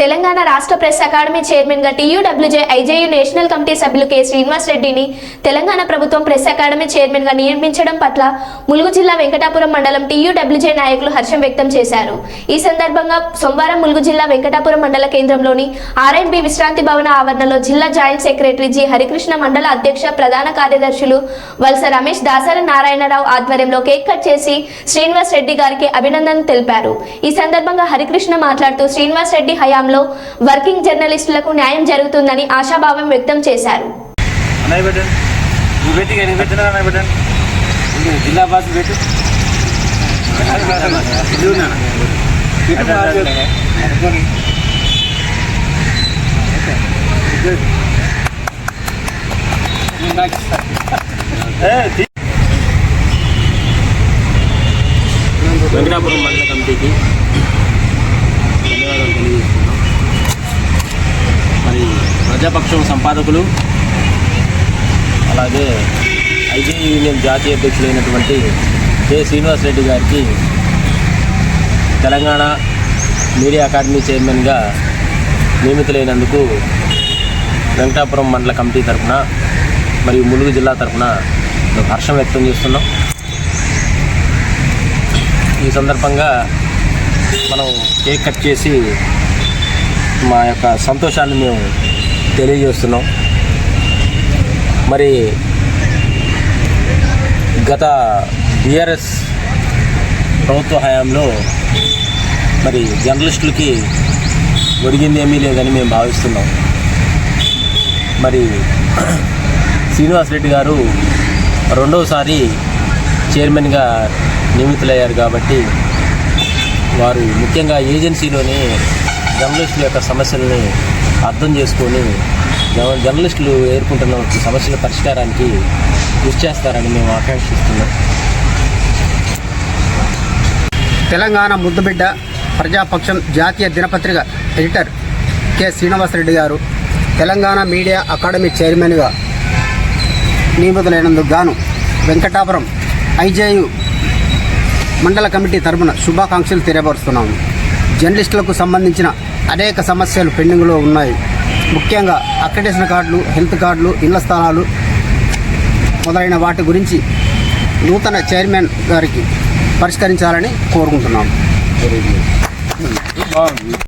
తెలంగాణ రాష్ట్ర press academy చైర్మన్గా TUWJ IJU national committee సభ్యులు కె శ్రీనివాస్ రెడ్డిని తెలంగాణ ప్రభుత్వం ప్రెస్ అకాడమీ చైర్మన్గా నియమించడం పట్ల ములుగు జిల్లా వెంకటాపురం మండలం టీయూడబ్ల్యూజే నాయకులు హర్షం వ్యక్తం చేశారు. ఈ సందర్భంగా సోమవారం ములుగు జిల్లా వెంకటాపురం మండల కేంద్రంలోని ఆర్ఎండ్బి విశ్రాంతి భవన ఆవరణలో జిల్లా జాయింట్ సెక్రటరీ జి హరికృష్ణ మండల అధ్యక్ష ప్రధాన కార్యదర్శులు వలస రమేష్ దాసర నారాయణరావు ఆధ్వర్యంలో కేక్ కట్ చేసి శ్రీనివాస్ రెడ్డి గారికి అభినందనలు తెలిపారు. ఈ సందర్భంగా హరికృష్ణ మాట్లాడుతూ శ్రీనివాస్ రెడ్డి హయాంలో వర్కింగ్ జర్నలిస్టులకు న్యాయం జరుగుతుందని ఆశాభావం వ్యక్తం చేశారు. జిల్లా బాస్ పెట్టు. వెంకటాపురం మండల కమిటీకి ధన్యవాదాలు తెలియజేస్తున్నాం మరి ప్రజాపక్షం సంపాదకులు అలాగే ఐజీ యూనియన్ జాతీయ అధ్యక్షులైనటువంటి కె శ్రీనివాస్ రెడ్డి గారికి తెలంగాణ మీడియా అకాడమీ చైర్మన్గా నియమితులైనందుకు వెంకటాపురం మండల కమిటీ తరఫున మరియు ములుగు జిల్లా తరఫున హర్షం వ్యక్తం చేస్తున్నాం. ఈ సందర్భంగా మనం కేక్ కట్ చేసి మా యొక్క సంతోషాన్ని మేము తెలియజేస్తున్నాం. మరి గత బీఆర్ఎస్ ప్రభుత్వ హయాంలో మరి జర్నలిస్టులకి ఒరిగింది ఏమీ లేదని మేము భావిస్తున్నాం. మరి శ్రీనివాస్ రెడ్డి గారు రెండవసారి చైర్మన్గా నియమితులయ్యారు కాబట్టి వారు ముఖ్యంగా ఏజెన్సీలోని జర్నలిస్టుల యొక్క సమస్యల్ని అర్థం చేసుకొని జర్నలిస్టులు ఎదుర్కొంటున్న సమస్యల పరిష్కారానికి కృషి చేస్తారని మేము ఆకాంక్షిస్తున్నాం. తెలంగాణ ముద్దుబిడ్డ ప్రజాపక్షం జాతీయ దినపత్రిక ఎడిటర్ కె. శ్రీనివాసరెడ్డి గారు తెలంగాణ మీడియా అకాడమీ చైర్మన్గా నియమితులైనందుకు గాను వెంకటాపురం ఐజేయు మండల కమిటీ తరపున శుభాకాంక్షలు తెలియపరుస్తున్నాము. జర్నలిస్టులకు సంబంధించిన అనేక సమస్యలు పెండింగ్లో ఉన్నాయి. ముఖ్యంగా అక్రిడేషన్ కార్డులు హెల్త్ కార్డులు ఇళ్ళ స్థానాలు మొదలైన వాటి గురించి నూతన చైర్మన్ గారికి పరిష్కరించాలని కోరుకుంటున్నాము